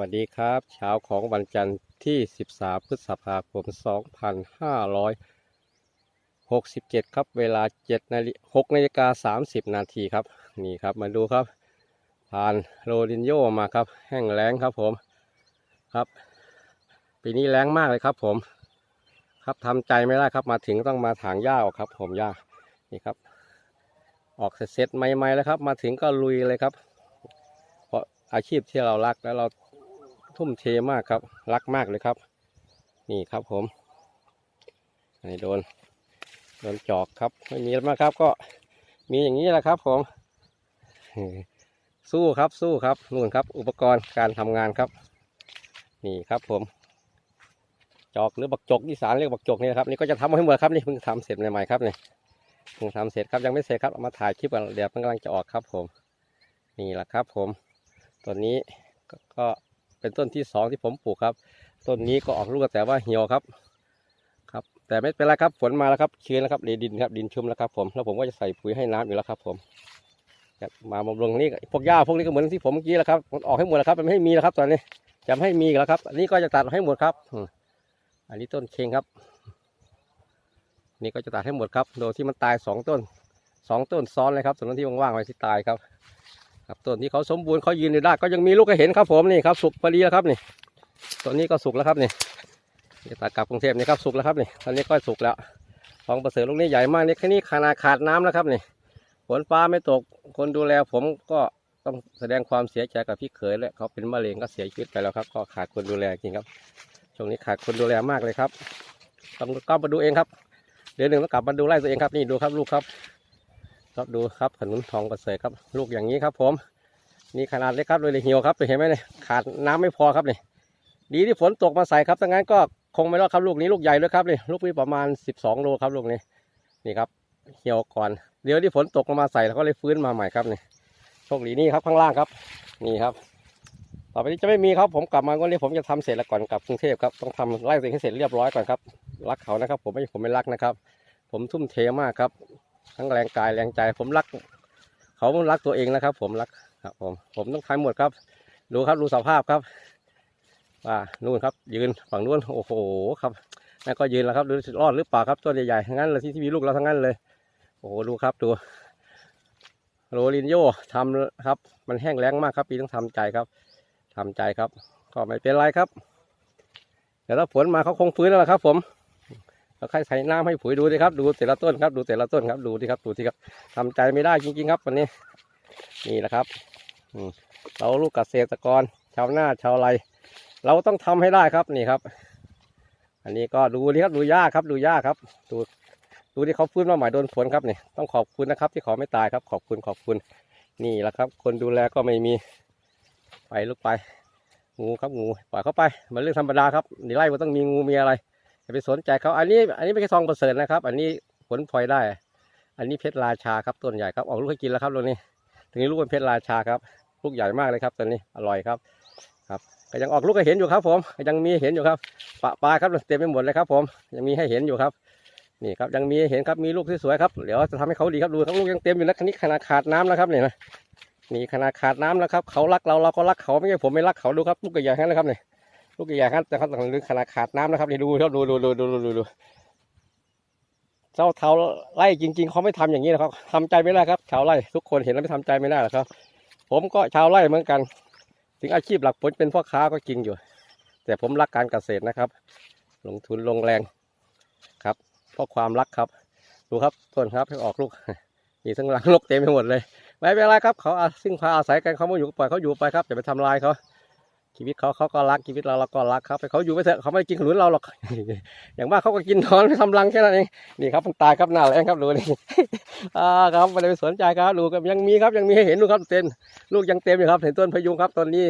วัสดีครับ เช้าของวันจันทร์ที่ 13 พฤษภาคม 2567 ครับเวลา7นาฬิ6นาฬิกา30 นาทีครับ นี่ครับมาดูครับผ่านโรดินโยมาครับ แห้งแล้งครับผมครับปีนี้แล้งมากเลยครับผมครับทำใจไม่ได้ครับมาถึงต้องมาถางหญ้าออกครับ ผมหญ้านี่ครับ ออกเสร็จใหม่ๆแล้วครับ มาถึงก็ลุยเลยครับ เพราะอาชีพที่เรารักแล้วเรา ทุ่มเทมากครับ รักมากเลยครับ นี่ครับผมนนี้โดนโดนจอกครับ ไม่มีอะไรมากครับ ก็มีอย่างนี้แหละครับ ผม สู้ครับสู้ครับนู่นครับ อุปกรณ์การทำงานครับ นี่ครับผม จอกหรือบักจกที่สารเรียกบักจกนี่นะครับนี่ก็จะทำให้หมดครับนี่เพิ่งทำเสร็จใหม่ๆครับนี่เพิ่งทำเสร็จครับยังไม่เสร็จครับเอามาถ่ายคลิปกันเดี๋ยวมันกำลังจะออกครับ ผม นี่แหละครับ ผมต้นนี้ก็ก็ เป็นต้นที่สองที่ผมปลูกครับ ต้นนี้ก็ออกลูกแต่ว่าเหี่ยวครับ ครับ แต่ไม่เป็นไรครับฝนมาแล้วครับชื้นแล้วครับดินครับดินชุ่มแล้วครับผมแล้วผมก็จะใส่ปุ๋ยให้น้ำอยู่แล้วครับ ผมมาบำรุงนี่พวกหญ้าพวกนี้ก็เหมือนที่ผมเมื่อกี้แหละครับมันออกให้หมดแล้วครับมันไม่ให้มีแล้วครับตอนนี้จะไม่ให้มีแล้วครับ อันนี้ก็จะตัดให้หมดครับอันนี้ต้นเคงครับนี่ก็จะตัดให้หมดครับ โดยที่มันตายสองต้นสองต้นซ้อนเลยครับ ส่วนที่ว่างๆไว้ที่ตายครับ ครับต้นที่เขาสมบูรณ์เขายืนอยู่ได้ก็ยังมีลูกให้เห็นครับผมนี่ครับสุกพอดีแล้วครับนี่ต้นนี้ก็สุกแล้วครับนี่นี่ตัดกลับกรุงเทพนี่ครับสุกแล้วครับนี่ตอนนี้ก็สุกแล้วของประเสริฐลูกนี้ใหญ่มากนี่แค่นี้ขนาดขาดน้ำแล้วครับนี่ฝนฟ้าไม่ตกคนดูแลผมก็ต้องแสดงความเสียใจกับพี่เขยและเขาเป็นมะเร็งก็เสียชีวิตไปแล้วครับ ก็ขาดคนดูแลจริงครับช่วงนี้ขาดคนดูแลมากเลยครับต้องกลับมาดูเองครับเดือนหนึ่งต้องกลับมาดูไร่ตัวเองครับนี่ดูครับลูกครับ ครับดูครับขนุนทองประเสริฐครับ ลูกอย่างนี้ครับ ผมนี่ขนาดเล็กครับเลยเหี่ยวครับเห็นไหมเนี่ยขาดน้ำไม่พอครับนี่ดีที่ฝนตกมาใส่ครับถ้างั้นก็คงไม่รอดครับลูกนี้ลูกใหญ่ด้วยครับนี่ลูกนี้ประมาณ 12 โลครับลูกนี้นี่ครับเหี่ยวก่อน เดี๋ยวที่ฝนตกลงมาใส่แล้วก็เลยฟื้นมาใหม่ครับนี่โชคดีนี่ครับข้างล่างครับ นี่ครับ ต่อไปนี้จะไม่มีครับผมกลับมาวันนี้ผมจะทำเสร็จแล้วก่อนกลับกรุงเทพครับต้องทำไร่ตัวเองให้เสร็จเรียบร้อยก่อนครับรักเขานะครับ ผมไม่ผมไม่รักนะครับ ผมทุ่มเทมากครับ ทั้งแรงกายแรงใจ ผมรัก เขาผมรักตัวเองนะครับ ผมรักครับผมผมต้องทำหมดครับ ดูครับดูสภาพครับว่านู่นครับ ยืนฝั่งนู้นโอ้โหครับนั่นก็ยืนแล้วครับดูรอดหรือเปล่าครับต้นใหญ่ๆทั้งนั้นเลยที่มีลูกเราทั้งนั้นเลย โอ้โหดูครับดูโรลินโยทำครับ มันแห้งแล้งมากครับปีต้องทำใจครับทำใจครับ ก็ไม่เป็นไรครับเดี๋ยวถ้าฝนมาเขาคงฟื้นแล้วครับ ผม เราใครใส่น้ำให้ปุ๋ยดูดิครับ ดูแต่ละต้นครับ ดูแต่ละต้นครับ ดูดิครับ ดูที่ครับทำใจไม่ได้จริง ๆ ครับวันนี้ นี่แหละครับอืเราลูกเกษตรกร ชาวนาชาวไร เราต้องทำให้ได้ครับนี่ครับ อันนี้ก็ดูดิครับ ดูหญ้าครับ ดูหญ้าครับ ดูดูที่เขาฟื้นมาใหม่โดนฝนครับนี่ต้องขอบคุณนะครับ ที่เขาไม่ตายครับ ขอบคุณขอบคุณ นี่แหละครับ คนดูแลก็ไม่มีไปลูกไป งูครับงูปล่อยเข้าไป มันเรื่องธรรมดาครับในไร่มันต้องมีงูมีอะไร อย่าไปสนใจเขาอันนี้ อันนี้ไม่ใช่ทองประเสริฐนะครับ อันนี้ผลพลอยได้ อันนี้เพชรราชาครับต้นใหญ่ครับออกลูกให้กินแล้วครับลูกนี้ถึงนี้ลูกเป็นเพชรราชาครับลูกใหญ่มากเลยครับตัวนี้อร่อยครับครับก็ยังออกลูกให้เห็นอยู่ครับ ผมยังมีเห็นอยู่ครับปะปลาครับเต็มไปหมดเลยครับ ผมยังมีให้เห็นอยู่ครับนี่ครับยังมีเห็นครับมีลูกที่สวยครับเดี๋ยวจะทำให้เขาดีครับดูครับลูกยังเต็มอยู่นะคันนี้ขนาดขาดน้ำแล้วครับนี่นะนี่ขนาดขาดน้ำแล้วครับเขารักเราเราก็รักเขาไม่ใช่ผมไม่รักเขาดูครับลูกใหญ่ๆทั้งนั้นครับนี่ ลูกใหญ่ครับแต่เขาต้องลึกขนาดขาดน้ำนะครับนี่ดูครับดูดูดูดูดูดูเจ้าเท้าไล่จริง ๆเขาไม่ทำอย่างนี้นะครับทำใจไม่ได้ครับ ชาวไร่ทุกคนเห็นแล้วไม่ทำใจไม่ได้หรอกครับ ผมก็ชาวไร่เหมือนกัน ถึงอาชีพหลักผลเป็นพ่อค้าก็จริงอยู่ แต่ผมรักการเกษตรนะครับ ลงทุนลงแรงครับ เพราะความรักครับ ดูครับต้นครับให้ออกลูกมีทั้งหลังลกเต็มไปหมดเลย ไม่เป็นไรครับ เขาซึ่งพาอาศัยกันเขาไม่อยู่ปล่อยเขาอยู่ไปครับอย่าไปทำลายเขา ชีวิตเขาเขาก็รักชีวิตเราเราก็รักครับให้เขาอยู่ไปเถอะเขาไม่กินขนุนเราหรอก อย่างมากเขาก็กินนอนไม่ทำรังแค่นั้นเองนี่ครับมันตายครับหน้าแรงครับดูนี่อ่าครับไม่ได้ไปสนใจครับดูยังมีครับยังมีให้เห็นดูครับเต็มลูกยังเต็มอยู่ครับเห็นต้นพยุงครับต้นนี้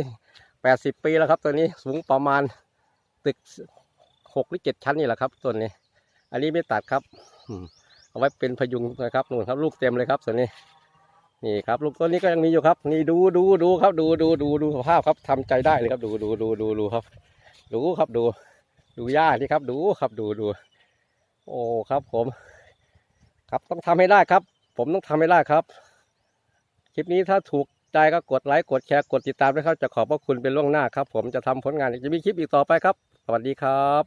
แปดสิบปีแล้วครับต้นนี้สูงประมาณตึกหกหรือเจ็ดชั้นนี่แหละครับต้นนี้ อันนี้ไม่ตัดครับเอาไว้เป็นพยุงนะครับนู่นครับ ลูกเต็มเลยครับส่วนนี้ นี่ครับลูกต้นนี้ก็ยังมีอยู่ครับ นี่ดูดูดูครับ ดูดูดูดูสภาพครับทำใจได้เลยครับ ดูดูดูดูดูครับ ดูครับดู ดูหญ้านี่ครับ ดูครับดูดู โอ้ครับผม ครับต้องทำให้ได้ครับ ผมต้องทำให้ได้ครับ คลิปนี้ถ้าถูกใจก็กดไลค์กดแชร์กดติดตามด้วยครับ จะขอบพระคุณเป็นล่วงหน้าครับ ผมจะทำผลงานจะมีคลิปอีกต่อไปครับ สวัสดีครับ